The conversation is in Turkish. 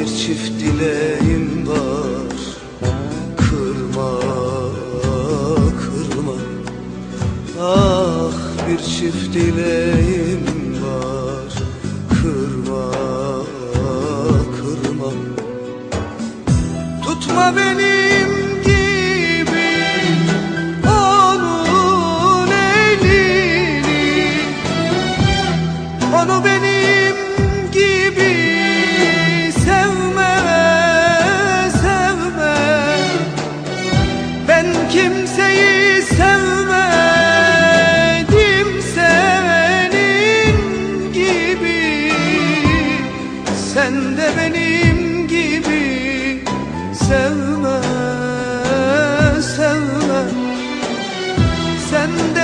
bir çift dileğim var. Kırma, kırma. Ah bir çift dileğim var. Kırma, kırma. Tutma beni. kimseyi sevmedim senin gibi. Sen de benim gibi sevme sevme. Sen de